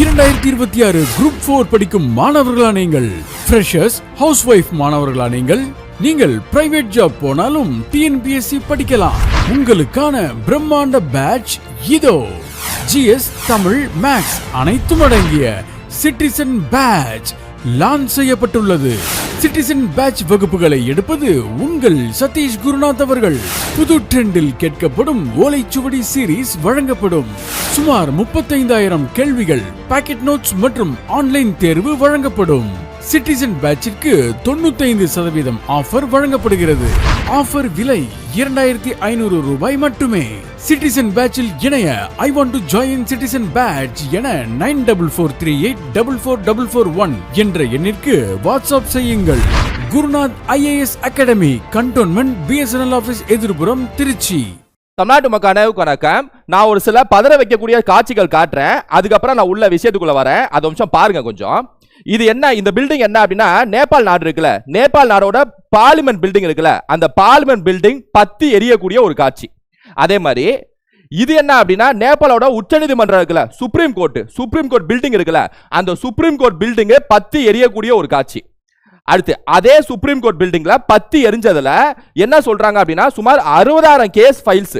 இரண்டாயிரத்தி இருபத்தி ஆறு குரூப் போர் படிக்கும் மாணவர்களா நீங்கள்? ஃப்ரெஷர்ஸ் ஹவுஸ் ஒய்ஃப் மாணவர்களா நீங்கள்? நீங்கள் பிரைவேட் ஜாப் போனாலும் டிஎன்பிஎஸ்சி படிக்கலாம். உங்களுக்கான பிரம்மாண்ட பேட்ச் இதோ. ஜிஎஸ் தமிழ் மேக்ஸ் அனைத்தும் அடங்கிய சிட்டிசன் பேட்ச் லான்ச் செய்யப்பட்டுள்ளது. சிட்டிசன் பேட்ச் வகுப்புகளை எடுப்பது உங்கள் சதீஷ் குருநாத் அவர்கள். புது ட்ரெண்டில் கேட்கப்படும் ஓலைச்சுவடி சீரிஸ் வழங்கப்படும். சுமார் முப்பத்தைந்தாயிரம் கேள்விகள் பாக்கெட் நோட்ஸ் மற்றும் ஆன்லைன் தேர்வு வழங்கப்படும். சிட்டிசன் பேட்சிற்கு தொண்ணூத்தைந்து சதவீதம் ஆஃபர் வழங்கப்படுகிறது. ஆஃபர் விலை இரண்டாயிரத்தி ஐநூறு ரூபாய் மட்டுமே. சிட்டிசன் பேட்சில் இணைய I want to join citizen batch என nine double four three eight double four double four one என்ற எண்ணிற்கு வாட்ஸ்அப் செய்யுங்கள். Gurunath IAS academy cantonment BSNL office எதிர்புறம் Trichy. தமிழ்நாட்டு மக்கள் வணக்கம். நான் ஒரு சில பதற வைக்கக்கூடிய காட்சிகள் காட்டுறேன். அதுக்கப்புறம் நான் உள்ள விஷயத்துக்குள்ள வரேன். அது நிமிஷம் பாருங்க கொஞ்சம். இது என்ன? இந்த பில்டிங் என்ன அப்படின்னா நேபாள் நாடு இருக்குல்ல. நேபாள் நாடோட பார்லிமெண்ட் பில்டிங் இருக்குல்ல. அந்த பார்லிமெண்ட் பில்டிங் பத்தி எரியக்கூடிய ஒரு காட்சி. அதே மாதிரி இது என்ன அப்படின்னா நேபாளோட உச்சநீதிமன்றம் இருக்குல்ல. Supreme court supreme court building இருக்குல்ல. அந்த சுப்ரீம் கோர்ட் பில்டிங் பத்தி எரியக்கூடிய ஒரு காட்சி. அடுத்து அதே சுப்ரீம் கோர்ட் பில்டிங்ல பத்தி எரிஞ்சதுல என்ன சொல்றாங்க அப்படின்னா சுமார் அறுபதாயிரம் கேஸ் ஃபைல்ஸ்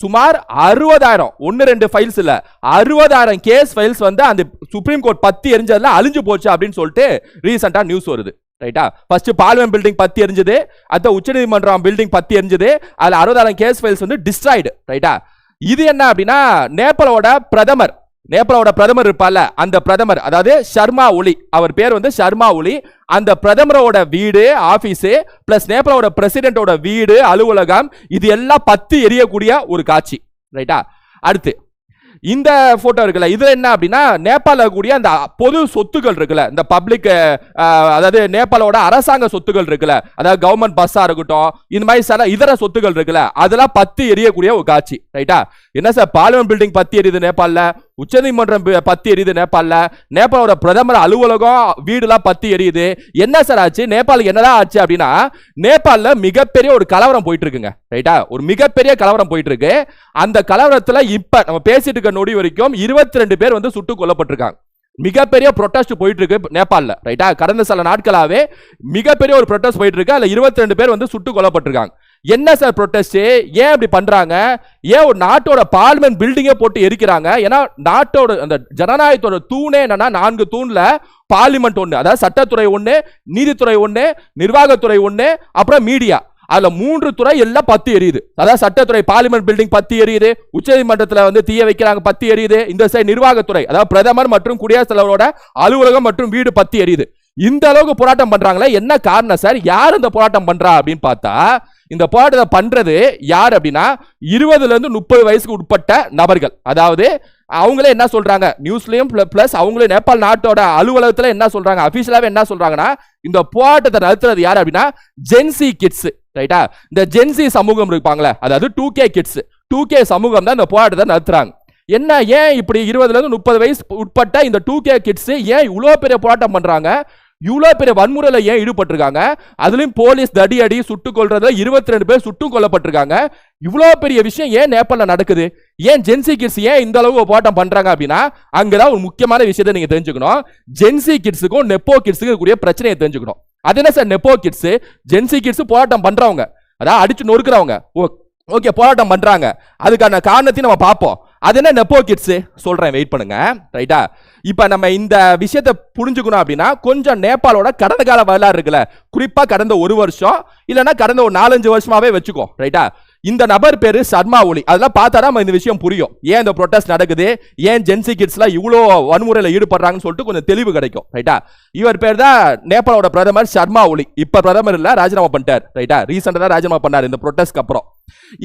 சுமார் அறுபதாயிரம் ஒன்று ரெண்டு ஃபைல்ஸ் இல்லை அறுபதாயிரம் கேஸ் ஃபைல்ஸ் வந்து அந்த சுப்ரீம் கோர்ட் பத்தி எரிஞ்சதுல அழிஞ்சு போச்சு அப்படின்னு சொல்லிட்டு ரீசெண்டாக நியூஸ் வருது. ரைட்டா ஃபர்ஸ்ட் பார்லிமெண்ட் பில்டிங் பத்தி எரிஞ்சது அடுத்த உச்சநீதிமன்றம் பில்டிங் பத்தி எரிஞ்சது அதில் அறுபதாயிரம் கேஸ் ஃபைல்ஸ் வந்து டிஸ்ட்ராய்டு ரைட்டா இது என்ன அப்படின்னா நேபாளோட பிரதமர் நேபாளோட பிரதமர் இருப்பால அந்த பிரதமர் அதாவது ஷர்மா ஒலி அவர் பேர் வந்து ஷர்மா ஒலி. அந்த பிரதமரோட வீடு ஆபீஸ் பிளஸ் நேபாளோட பிரசிடென்டோட வீடு அலுவலகம் இது எல்லாம் பத்து எரியக்கூடிய ஒரு காட்சி. ரைட்டா அடுத்து இந்த போட்டோ இருக்குல்ல இது என்ன அப்படின்னா நேபாள கூடிய அந்த பொது சொத்துக்கள் இருக்குல்ல இந்த பப்ளிக் அதாவது நேபாளோட அரசாங்க சொத்துக்கள் இருக்குல்ல அதாவது கவர்மெண்ட் பஸ்ஸா இருக்கட்டும் இந்த மாதிரி சில இதர சொத்துக்கள் இருக்குல்ல அதெல்லாம் பத்து எரியக்கூடிய ஒரு காட்சி. ரைட்டா என்ன சார் பார்லிமெண்ட் பில்டிங் பத்தி எரியுது நேபாளில்? உச்சநீதிமன்றம் பத்தி எரியுது நேபாளில். நேபாளோட பிரதமர் அலுவலகம் வீடுலாம் பத்தி எரியுது. என்ன சார் ஆச்சு? நேபாளுக்கு என்னதான் ஆச்சு அப்படின்னா நேபாளில் மிகப்பெரிய ஒரு கலவரம் போயிட்டு இருக்குங்க ரைட்டா? ஒரு மிகப்பெரிய கலவரம் போயிட்டு இருக்கு அந்த கலவரத்தில் இப்போ நம்ம பேசிட்டு இருக்க நொடி வரைக்கும் இருபத்தி ரெண்டு பேர் வந்து சுட்டுக் கொல்லப்பட்டிருக்காங்க. மிகப்பெரிய ப்ரொட்டஸ்ட் போயிட்டு இருக்கு நேபாளில். ரைட்டா? கடந்த சில நாட்களாகவே மிகப்பெரிய ஒரு ப்ரொட்டஸ்ட் போயிட்டு இருக்கு அதில் இருபத்தி ரெண்டு பேர் வந்து சுட்டு கொல்லப்பட்டிருக்காங்க. என்ன சார் ப்ரொட்டஸ்ட் ஏன் இப்படி பண்றாங்க? ஏன் ஒரு நாட்டோட பார்லிமெண்ட் பில்டிங்கே போட்டு எரிக்கிறாங்க? ஏன்னா நாட்டோட அந்த ஜனநாயகத்தோட தூணே என்னன்னா நான்கு தூண்ல பார்லிமெண்ட் ஒன்று அதாவது சட்டத்துறை ஒன்று நீதித்துறை ஒன்று நிர்வாகத்துறை ஒன்று அப்புறம் மீடியா அதுல மூன்று துறை எல்லாம் பத்தி எரியுது. அதாவது சட்டத்துறை பார்லிமெண்ட் பில்டிங் பத்தி எரியுது. உச்சநீதிமன்றத்தில் வந்து தீய வைக்கிறாங்க பத்தி எரியுது. இந்த சைடு நிர்வாகத்துறை அதாவது பிரதமர் மற்றும் குடியரசுத் தலைவரோட அலுவலகம் மற்றும் வீடு பத்தி எரியுது. இந்த அளவுக்கு போராட்டம் பண்றாங்களே? என்ன காரணம் சார்? யார் இந்த போராட்டம் பண்றா அப்படின்னு பார்த்தா இந்த போராட்டத்தை பண்றது யார் அப்படின்னா இருபதுல இருந்து முப்பது வயசுக்கு உட்பட்ட நபர்கள். அதாவது அவங்களே என்ன சொல்றாங்க? நியூஸ்லயும் பிளஸ் அவங்களே நேபாள் நாட்டோட அலுவலகத்துல என்ன சொல்றாங்க? அபிஷியலாவே என்ன சொல்றாங்கன்னா இந்த போராட்டத்தை நடத்துறது யார் அப்படின்னா ஜென்சி கிட்ஸ் ரைட்டா இந்த ஜென்சி சமூகம் இருப்பாங்களே அதாவது two K kids two K சமூகம் தான் இந்த போராட்டத்தை நடத்துறாங்க. என்ன ஏன் இப்படி இருபதுலேருந்து முப்பது வயசு உட்பட்ட இந்த டூ கே கிட்ஸ் ஏன் இவ்வளோ பெரிய போராட்டம் பண்ணுறாங்க இவ்வளோ பெரிய வன்முறையில் ஏன் ஈடுபட்டிருக்காங்க? அதுலேயும் போலீஸ் தடி அடி சுட்டுக் கொள்றதுல இருபத்தி ரெண்டு பேர் சுட்டு கொல்லப்பட்டிருக்காங்க. இவ்வளோ பெரிய விஷயம் ஏன் நேபாளில் நடக்குது? ஏன் ஜென்சி கிட்ஸ் ஏன் இந்த அளவுக்கு போராட்டம் பண்ணுறாங்க அப்படின்னா அங்கதான் ஒரு முக்கியமான விஷயத்தை நீங்கள் தெரிஞ்சுக்கணும். ஜென்சி கிட்ஸுக்கும் நெப்போ கிட்ஸுக்கும் இருக்கக்கூடிய பிரச்சனையை தெரிஞ்சுக்கணும். அது என்ன sir? Nepo kids Gen Z kids போராட்டம் பண்ணுறவங்க அதாவது அடிச்சு நொறுக்கிறவங்க. ஓகே போராட்டம் பண்ணுறாங்க அதுக்கான காரணத்தையும் நம்ம பார்ப்போம். அது என்ன நெப்போ கிட்ஸ் சொல்கிறேன் வெயிட் பண்ணுங்க. ரைட்டா இப்போ நம்ம இந்த விஷயத்தை புரிஞ்சுக்கணும் அப்படின்னா கொஞ்சம் நேபாளோட கடந்த கால வரலாறு இருக்குல்ல. குறிப்பாக கடந்த ஒரு வருஷம் இல்லைன்னா கடந்த ஒரு நாலஞ்சு வருஷமாவே வச்சுக்கோ. ரைட்டா இந்த நபர் பேரு சர்மா ஒலி. அதெல்லாம் பார்த்தா தான் இந்த விஷயம் புரியும். ஏன் இந்த ப்ரொட்டஸ்ட் நடக்குது? ஏன் ஜென்சி கிட்ஸ்லாம் இவ்வளோ வன்முறையில் ஈடுபடுறாங்கன்னு சொல்லிட்டு கொஞ்சம் தெளிவு கிடைக்கும். ரைட்டா இவர் பேர் தான் நேபாளோட பிரதமர் சர்மா ஒலி. இப்போ பிரதமர் இல்லை ராஜினாமா பண்ணிட்டார். ரைட்டா ரீசெண்டாக தான் ராஜினாமா பண்ணார் இந்த ப்ரொட்டஸ்ட்க்கு அப்புறம்.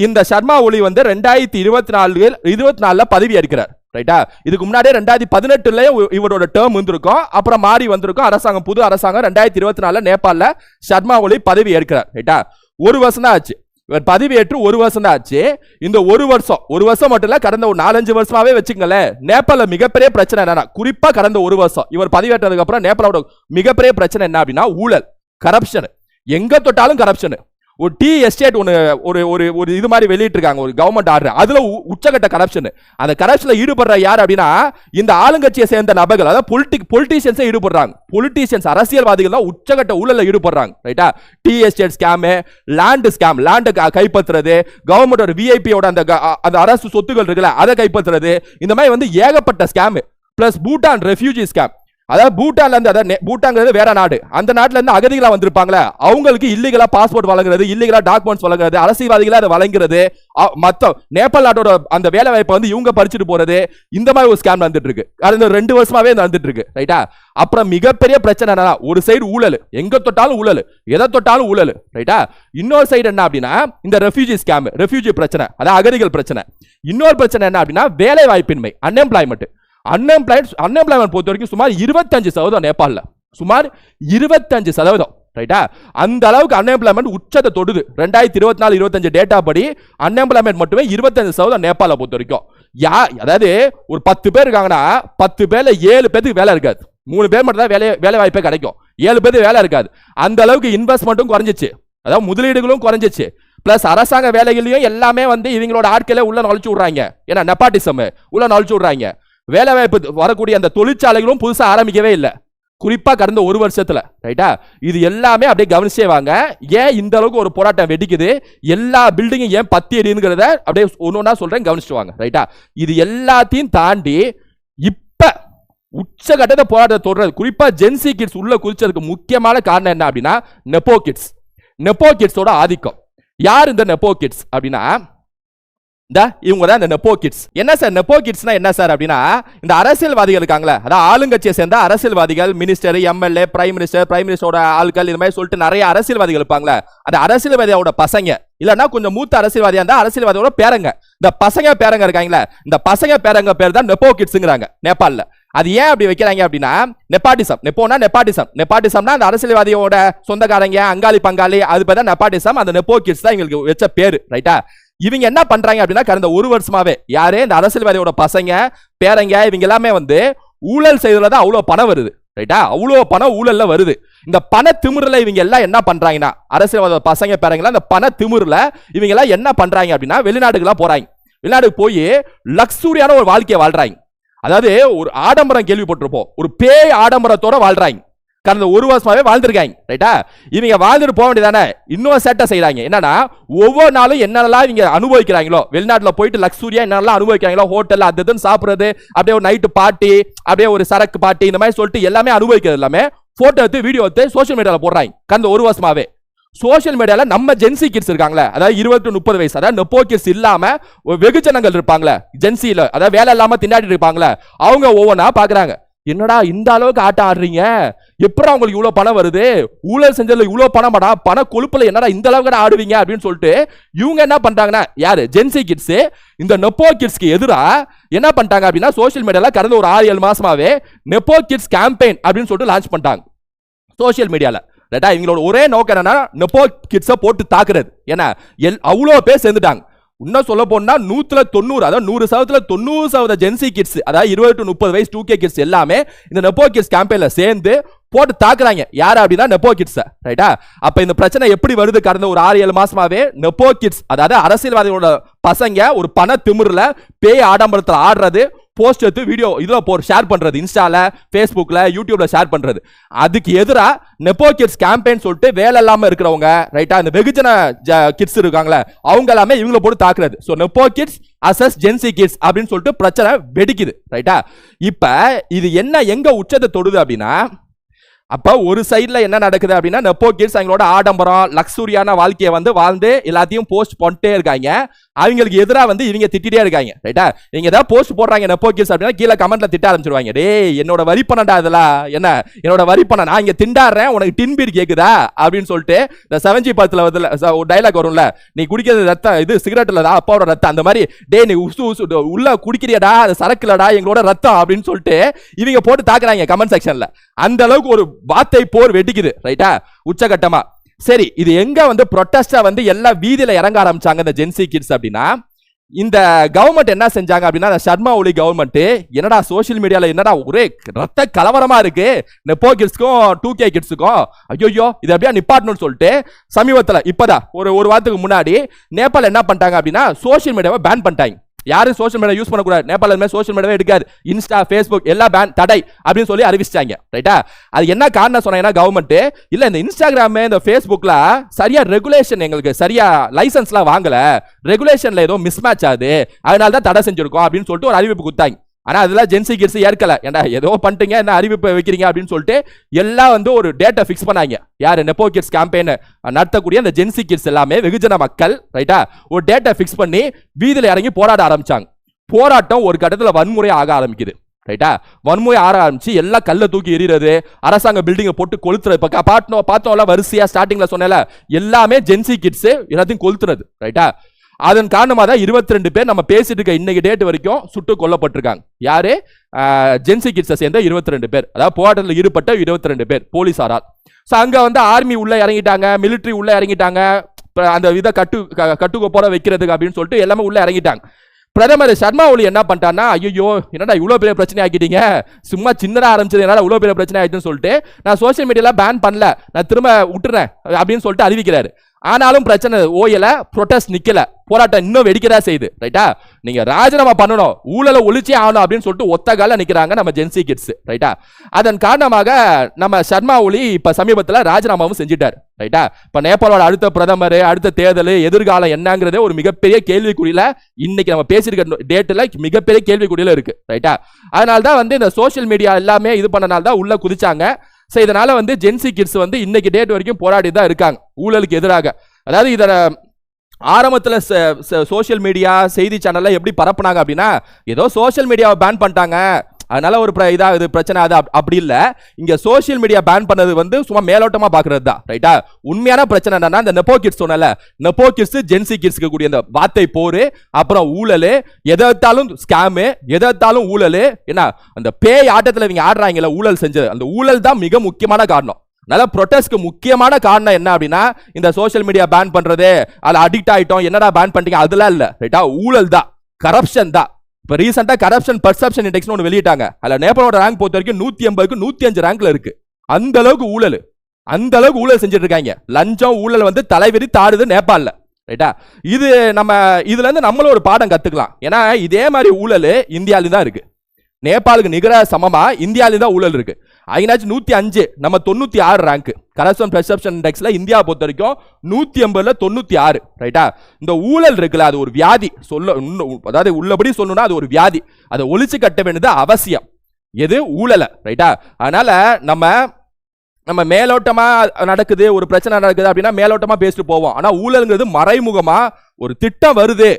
இந்த சர்மா ஒலி வந்து ரெண்டாயிரத்தி இருபத்தி நாலு இருபத்தி நாலில் பதவி ஏற்கிறார் ரைட்டா இதுக்கு முன்னாடியே ரெண்டாயிரத்தி பதினெட்டுலயும் இவரோட டேர்ம் வந்திருக்கும். அப்புறம் மாறி வந்திருக்கும். அரசாங்கம் புது அரசாங்கம் ரெண்டாயிரத்தி இருபத்தி நாலுல நேபாளில் சர்மா ஒலி பதவி ஏற்கிறார் ரைட்டா ஒரு வருஷம் தான் ஆச்சு. இவர் பதிவேற்று ஒரு வருஷம் தான் ஆச்சு. இந்த ஒரு வருஷம் ஒரு வருஷம் மட்டும் இல்ல கடந்த ஒரு நாலஞ்சு வருஷமாவே வச்சுங்களேன் நேபாள மிகப்பெரிய பிரச்சனை என்னன்னா குறிப்பா கடந்த ஒரு வருஷம் இவர் பதிவேற்றதுக்கு அப்புறம் நேபாளோட மிகப்பெரிய பிரச்சனை என்ன அப்படின்னா ஊழல் கரப்ஷன் எங்க தொட்டாலும் கரப்ஷன் ஒரு டீ எஸ்டேட் ஒன்று ஒரு ஒரு ஒரு இது மாதிரி வெளியிட்டிருக்காங்க ஒரு கவர்மெண்ட் ஆர்டர் அதில் உ- உச்சகட்ட கரப்ஷன் அந்த கரப்ஷனில் ஈடுபடுற யார் அப்படின்னா இந்த ஆளுங்கட்சியை சேர்ந்த நபர்கள் அதாவது பொலிட்டிக் பொலிட்டீஷியன்ஸே ஈடுபடுறாங்க. பொலிட்டீஷியன்ஸ் அரசியல்வாதிகள் தான் உச்சகட்ட ஊழலில் ஈடுபடுறாங்க ரைட்டா tea estate scam land scam land கைப்பற்றுறது கவர்மெண்டோட விஐபியோட அந்த அந்த அரசு சொத்துகள் இருக்குல்ல அதை கைப்பற்றுறது இந்த மாதிரி வந்து ஏகப்பட்ட scam plus Bhutan refugee scam அதாவது பூட்டான்ல இருந்து அதாவது பூட்டாங்கிறது வேற நாடு. அந்த நாட்டுல இருந்து அகதிகளா வந்திருப்பாங்களே அவங்களுக்கு இல்லீகலா பாஸ்போர்ட் வழங்குறது இல்லீகலா டாக்குமெண்ட்ஸ் வழங்குறது அரசியல்வாதிகளா அதை வழங்குறது மத்த நேபாள் நாட்டோட அந்த வேலை வாய்ப்பை வந்து இவங்க பறிச்சுட்டு போறது இந்த மாதிரி ஒரு ஸ்கேம் நடந்துட்டு இருக்கு அது ரெண்டு வருஷமாவே நடந்துட்டு இருக்கு ரைட்டா அப்புறம் மிகப்பெரிய பிரச்சனை என்னன்னா ஒரு சைடு ஊழல். எங்க தொட்டாலும் ஊழல். எதை தொட்டாலும் ஊழல் ரைட்டா இன்னொரு சைடு என்ன அப்படின்னா இந்த ரெஃப்யூஜி ஸ்கேம் ரெஃப்யூஜி பிரச்சனை அதாவது அகதிகள் பிரச்சனை. இன்னொரு பிரச்சனை என்ன அப்படின்னா வேலை வாய்ப்பின்மை அன்எம்ப்ளாய்மெண்ட் அன்எம்ப்ளாய்ட் அன்எம்ப்ளாய்மெண்ட் பொறுத்த வரைக்கும் சுமார் இருபத்தஞ்சு சதவீதம் நேபாளில். சுமார் இருபத்தஞ்சு சதவீதம் ரைட்டா அந்த அளவுக்கு அன்எம்ப்ளாய்மெண்ட் உச்சத்தை தொடுது. ரெண்டாயிரத்தி இருபத்தி நாலு இருபத்தஞ்சு டேட்டா படி அன்எம்ப்ளாய்மெண்ட் மட்டுமே இருபத்தஞ்சு சதவீதம் நேபாளை பொறுத்த வரைக்கும் யா அதாவது ஒரு பத்து பேர் இருக்காங்கன்னா பத்து பேர்ல ஏழு பேருக்கு வேலை இருக்காது. மூணு பேர் மட்டும் தான் வேலை வேலை வாய்ப்பே கிடைக்கும். ஏழு பேருக்கு வேலை இருக்காது. அந்த அளவுக்கு இன்வெஸ்ட்மெண்ட்டும் குறைஞ்சிச்சு. அதாவது முதலீடுகளும் குறைஞ்சிச்சு. பிளஸ் அரசாங்க வேலைகளையும் எல்லாமே வந்து இவங்களோட ஆட்களை உள்ள நுழைச்சு விடுறாங்க. ஏன்னா நெப்பாட்டிசம் உள்ள நுழைச்சு விடுறாங்க. வேலை வாய்ப்பு வரக்கூடிய அந்த தொழிற்சாலைகளும் புதுசாக ஆரம்பிக்கவே இல்லை. குறிப்பாக கடந்த ஒரு வருஷத்தில் ரைட்டா? இது எல்லாமே அப்படியே கவனிச்சே வாங்க. ஏன் இந்த அளவுக்கு ஒரு போராட்டம் வெடிக்குது? எல்லா பில்டிங்கும் ஏன் பத்தி எரியுங்கிறத அப்படியே ஒன்று ஒன்றா சொல்கிறேன் கவனிச்சுட்டு வாங்க ரைட்டா? இது எல்லாத்தையும் தாண்டி இப்போ உச்சகட்டத்தை போராட்டத்தை தொடர்றது குறிப்பாக ஜென்சி கிட்ஸ் உள்ள குதிச்சதுக்கு முக்கியமான காரணம் என்ன அப்படின்னா நெப்போ கிட்ஸ் நெப்போ கிட்ஸோட ஆதிக்கம். யார் இந்த நெப்போ கிட்ஸ் அப்படின்னா இந்த இவங்க தான் இந்த நெப்போ கிட்ஸ் என்ன சார் நெப்போ கிட்ஸ்னா என்ன சார் அப்படின்னா இந்த அரசியல்வாதிகள் இருக்காங்களே அதாவது ஆளுங்கட்சியை சேர்ந்த அரசியல்வாதிகள் minister MLA prime minister prime மினிஸ்டரோட ஆட்கள் இது மாதிரி சொல்லிட்டு நிறைய அரசியல்வாதிகள் இருப்பாங்களே அந்த அரசியல்வாதியோட பசங்க இல்லைன்னா கொஞ்சம் மூத்த அரசியல்வாதியா இருந்தா அரசியல்வாதியோட பேரங்க. இந்த பசங்க பேரங்க இருக்காங்களே இந்த பசங்க பேரங்க பேர் தான் நெப்போ கிட்ஸுங்கிறாங்க நேபாளில். அது ஏன் அப்படி வைக்கிறாங்க அப்படின்னா நெப்பாட்டிசம் நெப்போனா நெப்பாட்டிசம் நெப்பாட்டிசம்னா அந்த அரசியல்வாதியோட சொந்தக்காரங்க அங்காளி பங்காளி அது பேர் தான் நெப்பாட்டிசம் அந்த நெப்போ கிட்ஸ் தான் எங்களுக்கு வச்ச பேரு ரைட்டா இவங்க என்ன பண்றாங்க அப்படின்னா கடந்த ஒரு வருஷமாவே யாரு? இந்த அரசியல்வாதியோட பசங்க பேரங்க இவங்க எல்லாமே வந்து ஊழல் செய்யறதுல தான் அவ்வளோ பணம் வருது. ரைட்டா அவ்வளோ பணம் ஊழல்ல வருது. இந்த பண திமிருல இவங்க எல்லாம் என்ன பண்றாங்கன்னா அரசியல்வாத பசங்க பேரங்களா இந்த பண திமிருல இவங்க எல்லாம் என்ன பண்றாங்க அப்படின்னா வெளிநாட்டுக்குலாம் போறாங்க. வெளிநாட்டுக்கு போய் லக்ஸூரியான ஒரு வாழ்க்கையை வாழ்றாங்க. அதாவது ஒரு ஆடம்பரம் கேள்விப்பட்டிருப்போம். ஒரு பேய் ஆடம்பரத்தோட வாழ்றாங்க. கடந்த ஒரு வருஷமாவே வாழ்ந்துருக்காங்க ரைட்டா இவங்க வாழ்ந்துட்டு போக வேண்டியதானே? இன்னும் சேட்டை செய்கிறாங்க என்னன்னா ஒவ்வொரு நாளும் என்னென்னலாம் இவங்க அனுபவிக்கிறாங்களோ வெளிநாட்டில் போயிட்டு லக்ஸூரியா என்னென்னலாம் அனுபவிக்கிறாங்களோ ஹோட்டல் அது இதுன்னு சாப்பிடுறது அப்படியே ஒரு நைட்டு பார்ட்டி அப்படியே ஒரு சரக்கு பார்ட்டி இந்த மாதிரி சொல்லிட்டு எல்லாமே அனுபவிக்கிறது எல்லாமே போட்டோ எடுத்து வீடியோ எடுத்து சோஷியல் மீடியாவில் போடுறாங்க கடந்த ஒரு வருஷமாவே. சோஷியல் மீடியாவில் நம்ம ஜென்சி கிட்ஸ் இருக்காங்களே அதாவது இருபது டு முப்பது வயசு அதாவது நெப்போ கிட்ஸ் இல்லாமல் வெகுஜனங்கள் இருப்பாங்களே ஜென்சியில் அதாவது வேலை இல்லாமல் திண்டாடி இருப்பாங்களே அவங்க ஒவ்வொன்றா பார்க்குறாங்க என்னடா இந்த அளவுக்கு ஆட்டம் ஆடுறீங்க? எப்படா உங்களுக்கு இவ்வளோ பணம் வருது? ஊழல் செஞ்சதில் இவ்வளோ பணமாடா பண கொழுப்பில் என்னடா இந்த அளவுக்கு ஆடுவீங்க அப்படின்னு சொல்லிட்டு இவங்க என்ன பண்ணுறாங்கன்னா யார்? ஜென்சி கிட்ஸு இந்த நெப்போ கிட்ஸ்க்கு எதிராக என்ன பண்ணிட்டாங்க அப்படின்னா சோஷியல் மீடியாவில் கடந்த ஒரு ஆறு ஏழு மாதமாகவே நெப்போ கிட்ஸ் கேம்பெயின் அப்படின்னு சொல்லிட்டு லான்ச் பண்ணிட்டாங்க. சோஷியல் மீடியாவில் ரைட்டா இவங்களோட ஒரே நோக்கம் என்னன்னா நெப்போ கிட்ஸை போட்டு தாக்குறது. ஏன்னா எல் அவ்வளோ பேர் சேர்ந்துட்டாங்க. இன்னும் சொல்ல போனா நூத்துல தொண்ணூறு அதாவது நூறு சதவீதத்துல தொண்ணூறு சதவீத ஜென்சி கிட்ஸ் அதாவது இருபது டு முப்பது வயசு டூ கே கிட்ஸ் எல்லாமே இந்த நெப்போ கிட்ஸ் கேம்பெயின்ல சேர்ந்து போட்டு தாக்குறாங்க. யார் அப்படின்னா நெப்போ கிட்ஸ் ரைட்டா அப்ப இந்த பிரச்சனை எப்படி வருது கடந்த ஒரு ஆறு ஏழு மாசமாவே நெப்போ கிட்ஸ் அதாவது அரசியல்வாதிகளோட பசங்க ஒரு பண திமிருல பேய் ஆடம்பரத்தில் ஆடுறது போஸ்ட் எடுத்து வீடியோ இதில் போ ஷேர் பண்ணுறது இன்ஸ்டாவில் ஃபேஸ்புக்கில் யூடியூப்பில் ஷேர் பண்ணுறது அதுக்கு எதிராக நெப்போ கிட்ஸ் கேம்பெயின் சொல்லிட்டு வேலை இல்லாமல் இருக்கிறவங்க ரைட்டா இந்த வெகுஜன கிட்ஸ் இருக்காங்களே அவங்க எல்லாமே இவங்கள போட்டு தாக்குறது. ஸோ நெப்போ கிட்ஸ் அசஸ் ஜென்சி கிட்ஸ் அப்படின்னு சொல்லிட்டு பிரச்சனை வெடிக்குது ரைட்டா இப்போ இது என்ன எங்கே உச்சத்தை தொடுது அப்படின்னா அப்போ ஒரு சைடில் என்ன நடக்குது அப்படின்னா நெப்போ கிட்ஸ் அவங்களோட ஆடம்பரம் லக்ஸூரியான வாழ்க்கையை வந்து வாழ்ந்து எல்லாத்தையும் போஸ்ட் பண்ணிட்டே இருக்காங்க. அவங்களுக்கு எதிராக வந்து இவங்க திட்டிட்டே இருக்காங்க. ரைட்டா நீங்க ஏதாவது போஸ்ட் போடுறாங்க நெப்போக்கிஸ் அப்படின்னா கீழே கமெண்ட்ல திட்ட ஆரம்பிச்சிருவாங்க. டே என்னோட வரி பணம்டா இதெல்லாம். என்ன? என்னோட வரி பணம். நான் இங்க திண்டாடுறேன் உனக்கு டின்பீர் கேக்குதா? அப்படின்னு சொல்லிட்டு இந்த செவன்ஜி படத்துல வந்து ஒரு டைலாக் வரும்ல? நீ குடிக்கிறது ரத்தம் இது சிகரெட் இல்லடா அப்பாவோட ரத்தம். அந்த மாதிரி டேய் நீ உசு உசு உள்ள குடிக்கிறியடா அது சரக்குலடா எங்களோட ரத்தம். அப்படின்னு சொல்லிட்டு இவங்க போட்டு தாக்குறாங்க கமெண்ட் செக்ஷன்ல அந்த அளவுக்கு ஒரு வார்த்தை போர் வெடிக்குது. ரைட்டா உச்சகட்டமா. சரி இது எங்க வந்து ப்ரொட்டஸ்டா வந்து எல்லா வீதியில இறங்க ஆரம்பிச்சாங்க இந்த ஜென்சி கிட்ஸ் அப்படின்னா இந்த கவர்மெண்ட் என்ன செஞ்சாங்க அப்படின்னா சர்மா ஒலி கவர்மெண்ட் என்னடா சோஷியல் மீடியால என்னடா ஒரே ரத்த கலவரமா இருக்கு? நெப்போ கிட்ஸ்க்கும் டூ கே கிட்ஸுக்கும் ஐயோ இது அப்படியே நிப்பாட்டணும்னு சொல்லிட்டு சமீபத்தில் இப்போதான் ஒரு ஒரு வாரத்துக்கு முன்னாடி நேபாள் என்ன பண்ணிட்டாங்க அப்படின்னா சோஷியல் மீடியாவை பேன் பண்ணிட்டாங்க. யாரும் சோஷியல் மீடியா யூஸ் பண்ணக்கூடாது. நேபாள மாதிரி சோஷியல் மீடியாவே எடுக்காது. இன்ஸ்டா ஃபேஸ்புக் எல்லா பேன் தடை அப்படின்னு சொல்லி அறிவிச்சிட்டாங்க. ரைட்டா அது என்ன காரணம் சொன்னீங்கன்னா கவர்மெண்ட் இல்ல இந்த இன்ஸ்டாகிராம் இந்த ஃபேஸ்புக்ல சரியா ரெகுலேஷன் எங்களுக்கு சரியா லைசன்ஸ்லாம் வாங்கல. ரெகுலேஷன்ல ஏதோ மிஸ் மேட்ச் ஆகுது. அதனால தான் தடை செஞ்சிருக்கோம் அப்படின்னு சொல்லிட்டு ஒரு அறிவிப்பு கொடுத்தாங்க. ஆனால் அதெல்லாம் ஜென்சி கிட்ஸ் ஏற்கல. ஏண்டா ஏதோ பண்ணிட்டீங்க என்ன அறிவிப்பு வைக்கிறீங்க அப்படின்னு சொல்லிட்டு எல்லாம் வந்து ஒரு டேட்டை ஃபிக்ஸ் பண்ணாங்க. யார் நெப்போ கிட்ஸ் கேம்பெயின் நடத்தக்கூடிய அந்த ஜென்சி கிட்ஸ் எல்லாமே வெகுஜன மக்கள் ரைட்டா ஒரு டேட்டை ஃபிக்ஸ் பண்ணி வீதியில் இறங்கி போராட ஆரம்பிச்சாங்க. போராட்டம் ஒரு கட்டத்தில் வன்முறை ஆக ஆரம்பிக்குது ரைட்டா வன்முறை ஆற ஆரம்பிச்சு எல்லாம் கல்லை தூக்கி எறிகிறது அரசாங்க பில்டிங்கை போட்டு கொளுத்துறது. இப்போ பார்த்தோம் பார்த்தோம்ல வரிசையா ஸ்டார்டிங்கில் சொன்னேன்ல எல்லாமே ஜென்சி கிட்ஸு எல்லாத்தையும் கொளுத்துறது ரைட்டா அதன் காரணமாக தான் இருபத்தி ரெண்டு பேர் நம்ம பேசிட்டு இருக்க இன்னைக்கு டேட் வரைக்கும் சுட்டு கொல்லப்பட்டிருக்காங்க. யாரு? ஜென்சி கிட்ஸை சேர்ந்த இருபத்தி ரெண்டு பேர். அதாவது போராட்டத்தில் ஈடுபட்ட இருபத்தி ரெண்டு பேர் போலீஸாரால் ஸோ அங்கே வந்து ஆர்மி உள்ளே இறங்கிட்டாங்க மிலிட்ரி உள்ளே இறங்கிட்டாங்க அந்த இதை கட்டு க- கட்டுக்கோப்போட வைக்கிறதுக்கு அப்படின்னு சொல்லிட்டு எல்லாமே உள்ளே இறங்கிட்டாங்க. பிரதமர் சர்மா ஒலி என்ன பண்ணிட்டான்னா ஐயோ என்னடா இவ்வளோ பெரிய பிரச்சனை ஆக்கிட்டீங்க? சும்மா சின்னதாக ஆரம்பிச்சது என்னால் இவ்வளோ பெரிய பிரச்சனை ஆயிடுச்சுன்னு சொல்லிட்டு நான் சோஷியல் மீடியாவில் பேன் பண்ணல. நான் திரும்ப விட்டுறேன் அப்படின்னு சொல்லிட்டு அறிவிக்கிறாரு. ஆனாலும் பிரச்சனை ஓயல ப்ரொட்டஸ்ட் நிக்கல. போராட்டம் இன்னும் வெடிக்கதா செய்யுது ரைட்டா நீங்க ராஜினாமா பண்ணணும். ஊழல ஒழிச்சே ஆகணும் அப்படின்னு சொல்லிட்டு ஒத்த கால நிக்கிறாங்க நம்ம ஜென்சி கிட்ஸ் ரைட்டா அதன் காரணமாக நம்ம சர்மா ஒளி இப்ப சமீபத்தில் ராஜினாமாவும் செஞ்சிட்டார். ரைட்டா இப்ப நேபாளோட அடுத்த பிரதமர் அடுத்த தேர்தல் எதிர்காலம் என்னங்கிறதே ஒரு மிகப்பெரிய கேள்விக்குறியில இன்னைக்கு நம்ம பேசியிருக்க டேட்டில் மிகப்பெரிய கேள்விக்குறியில இருக்கு. ரைட்டா அதனால தான் வந்து இந்த சோஷியல் மீடியா எல்லாமே இது பண்ணனால தான் உள்ள குதிச்சாங்க. ஸோ இதனால் வந்து ஜென்சி கிட்ஸ் வந்து இன்னைக்கு டேட் வரைக்கும் போராடி தான் இருக்காங்க. ஊழலுக்கு எதிராக. அதாவது இதை ஆரம்பத்தில் சோஷியல் மீடியா செய்தி சேனல்லாம் எப்படி பரப்புனாங்க அப்படின்னா ஏதோ சோஷியல் மீடியாவை பேன் பண்ணிட்டாங்க. அதனால ஒரு பிர- இதாகுது பிரச்சனை அது அப்படி இல்லை. இங்க சோஷியல் மீடியா பேன் பண்ணது வந்து சும்மா மேலோட்டமா பாக்குறது தான் ரைட்டா உண்மையான பிரச்சனை என்னன்னா இந்த நெப்போ கிட்ஸ் சொன்னல நெப்போ கிட்ஸ் ஜென்சி கிட்ஸ்க்கு கூடிய இந்த வார்த்தை போரு அப்புறம் ஊழல் எதாலும் ஸ்கேமு எதாத்தாலும் ஊழல் என்ன? அந்த பேய் ஆட்டத்தில் இவங்க ஆடுறாங்கல்ல ஊழல் செஞ்சது. அந்த ஊழல் தான் மிக முக்கியமான காரணம். அதனால ப்ரொட்டஸ்ட்க்கு முக்கியமான காரணம் என்ன அப்படின்னா இந்த சோஷியல் மீடியா பேன் பண்றது அதில் அடிக்ட் ஆயிட்டோம் என்னடா பேன் பண்ணிட்டீங்க? அதெல்லாம் இல்லை ரைட்டா ஊழல் தான் கரப்ஷன் தான். இப்போ ரீசெண்டாக கரப்ஷன் பர்செப்ஷன் இண்டெக்ஸ்னு ஒன்று வெளியிட்டாங்க. அதில் நேபாளோட ரேங்க் பொறுத்த வரைக்கும் நூற்றி ஐம்பதுக்கு நூற்றி அஞ்சு ரேங்க்ல இருக்கு. அந்த அளவுக்கு ஊழல். அந்த அளவுக்கு ஊழல் செஞ்சுட்டு இருக்காங்க. லஞ்சம் ஊழல் வந்து தலைவிரி தாடுது நேபாளில். ரைட்டா? இது நம்ம இதுலேருந்து நம்மளும் ஒரு பாடம் கற்றுக்கலாம் ஏன்னா இதே மாதிரி ஊழல் இந்தியாவில தான் இருக்குது நேபாளுக்கு நிகர சமமாக இந்தியாவில தான் ஊழல் இருக்குது ஐநாச்சு நூற்றி அஞ்சு நம்ம தொண்ணூற்றி ஆறு ரேங்க் கரப்ஷன் பெர்செப்ஷன் இண்டெக்ஸில் இந்தியா பொறுத்த வரைக்கும் நூற்றி ஐம்பதில் தொண்ணூற்றி ஆறு ரைட்டா இந்த ஊழல் இருக்குல்ல அது ஒரு வியாதி. சொல்ல அதாவது உள்ளபடி சொல்லணும்னா அது ஒரு வியாதி. அதை ஒழிச்சு கட்ட வேண்டியது அவசியம். எது? ஊழலை ரைட்டா அதனால நம்ம நம்ம மேலோட்டமா நடக்குது ஒரு பிரச்சனை நடக்குது அப்படின்னா மேலோட்டமா பேசிட்டு போவோம். ஆனால் ஊழலுங்கிறது மறைமுகமா ஒரு திட்டம் வருது.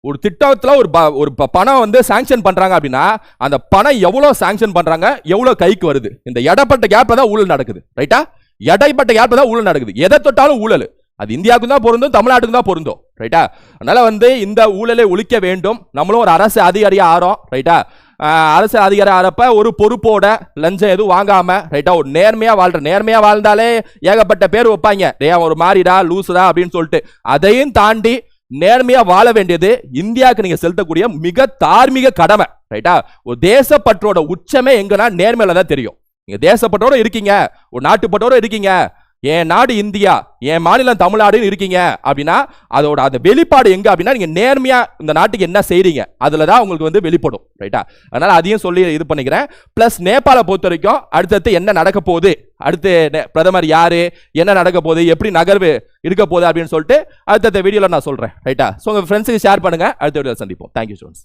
ஒரு திட்டத்தில் ஒரு ப- ஒரு ப- பணம் வந்து சாங்ஷன் பண்ணுறாங்க அப்படின்னா அந்த பணம் எவ்வளோ சாங்ஷன் பண்ணுறாங்க எவ்வளோ கைக்கு வருது? இந்த எடைப்பட்ட கேப்பில் தான் ஊழல் நடக்குது. ரைட்டா எடைப்பட்ட கேப்பில் தான் ஊழல் நடக்குது. எதை தொட்டாலும் ஊழல். அது இந்தியாவுக்கு தான் பொருந்தும் தமிழ்நாட்டுக்கு தான் பொருந்தும். ரைட்டா அதனால வந்து இந்த ஊழலை ஒழிக்க வேண்டும். நம்மளும் ஒரு அரசு அதிகாரியாக ஆறோம். ரைட்டா அரசு அதிகாரி ஆறப்ப ஒரு பொறுப்போட லஞ்சம் எதுவும் வாங்காமல் ரைட்டா ஒரு நேர்மையாக வாழ்கிற நேர்மையாக வாழ்ந்தாலே ஏகப்பட்ட பேர் வைப்பாங்க. ஒரு மாறிடா லூசுடா அப்படின்னு சொல்லிட்டு. அதையும் தாண்டி நேர்மையா வாழ வேண்டியது இந்தியாவுக்கு நீங்க செலுத்தக்கூடிய மிக தார்மீக கடமை ரைட்டா ஒரு தேசப்பற்றோட உச்சமே எங்கன்னா நேர்மையில தான் தெரியும். நீங்க தேசப்பட்டோட இருக்கீங்க ஒரு நாட்டுப்பட்டோட இருக்கீங்க என் நாடு இந்தியா என் மாநிலம் தமிழ்நாடுன்னு இருக்கீங்க அப்படின்னா அதோட அந்த வெளிப்பாடு எங்கே அப்படின்னா நீங்கள் நேர்மையாக இந்த நாட்டுக்கு என்ன செய்கிறீங்க அதில் தான் உங்களுக்கு வந்து வெளிப்படும் ரைட்டா அதனால் அதையும் சொல்லி இது பண்ணிக்கிறேன். ப்ளஸ் நேபாளை பொறுத்த வரைக்கும் அடுத்தடுத்து என்ன நடக்க போகுது அடுத்து பிரதமர் யார் என்ன நடக்க போகுது எப்படி நகர்வு இருக்க போகுது அப்படின்னு சொல்லிட்டு அடுத்தடுத்த வீடியோவில் நான் சொல்கிறேன் ரைட்டா ஸோ உங்கள் ஃப்ரெண்ட்ஸுக்கு ஷேர் பண்ணுங்க அடுத்த வீடியோவில் சந்திப்போம். Thank you students